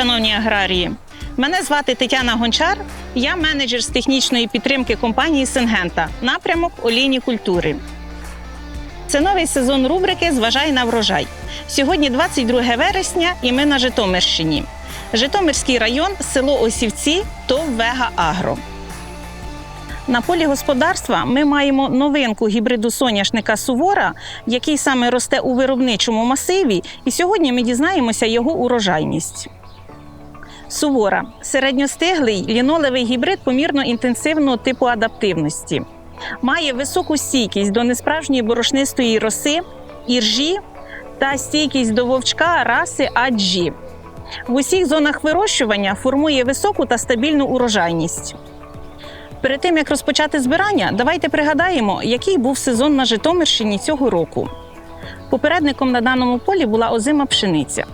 шановні аграрії. Мене звати Тетяна Гончар. Я менеджер з технічної підтримки компанії Сингента, напрямок олійні культури. Це новий сезон рубрики Зважай на врожай. Сьогодні 22 вересня, і ми на Житомирщині. Житомирський район, село Осівці, ТОВ Вега Агро. На полі господарства ми маємо новинку гібриду соняшника Сувора, який саме росте у виробничому масиві, і сьогодні ми дізнаємося його урожайність. Сувора середньостиглий лінолевий гібрид помірно інтенсивного типу адаптивності. Має високу стійкість до несправжньої борошнистої роси, іржі та стійкість до вовчка раси аджі. В усіх зонах вирощування формує високу та стабільну урожайність. Перед тим як розпочати збирання, давайте пригадаємо, який був сезон на Житомирщині цього року. Попередником на даному полі була озима пшениця.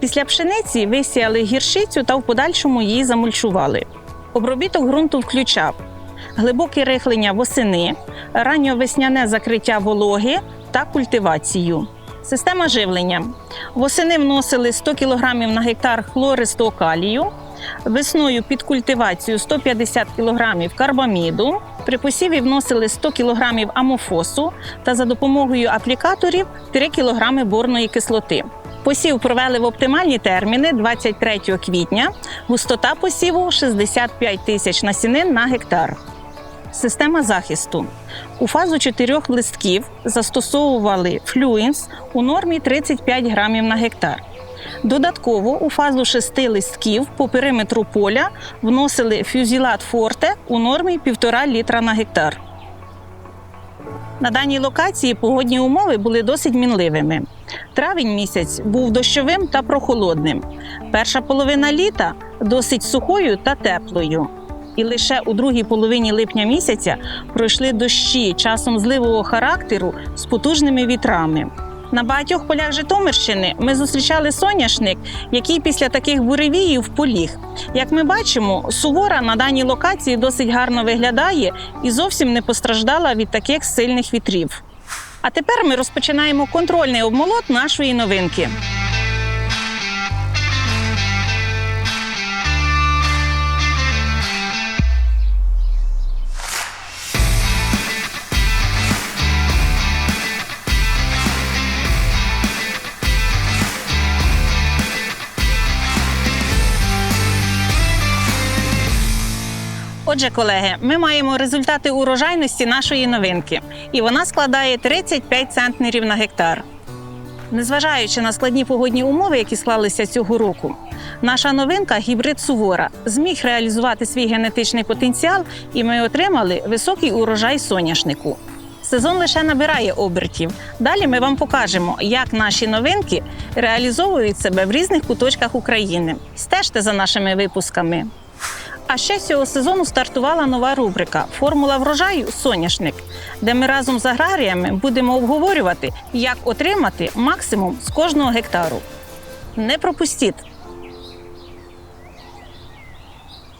Після пшениці висіяли гіршицю та в подальшому її замульчували. Обробіток ґрунту включав глибоке рихлення восени, ранньовесняне закриття вологи та культивацію. Система живлення. Восени вносили 100 кг на гектар хлористого калію, весною під культивацію 150 кг карбаміду, при посіві вносили 100 кг амофосу та за допомогою аплікаторів 3 кг борної кислоти. Посів провели в оптимальні терміни 23 квітня, густота посіву 65 тисяч насінин на гектар. Система захисту. У фазу чотирьох листків застосовували флюїнс у нормі 35 грамів на гектар. Додатково у фазу шести листків по периметру поля вносили фюзілат форте у нормі 1,5 літра на гектар. На даній локації погодні умови були досить мінливими. Травень місяць був дощовим та прохолодним. Перша половина літа досить сухою та теплою. І лише у другій половині липня місяця пройшли дощі часом зливого характеру з потужними вітрами. На багатьох полях Житомирщини ми зустрічали соняшник, який після таких буревіїв поліг. Як ми бачимо, сувора на даній локації досить гарно виглядає і зовсім не постраждала від таких сильних вітрів. А тепер ми розпочинаємо контрольний обмолот нашої новинки. Отже, колеги, ми маємо результати урожайності нашої новинки, і вона складає 35 центнерів на гектар. Незважаючи на складні погодні умови, які склалися цього року, наша новинка гібрид Сувора зміг реалізувати свій генетичний потенціал, і ми отримали високий урожай соняшнику. Сезон лише набирає обертів. Далі ми вам покажемо, як наші новинки реалізовують себе в різних куточках України. Стежте за нашими випусками. А ще цього сезону стартувала нова рубрика Формула врожаю соняшник, де ми разом з аграріями будемо обговорювати, як отримати максимум з кожного гектару. Не пропустіть!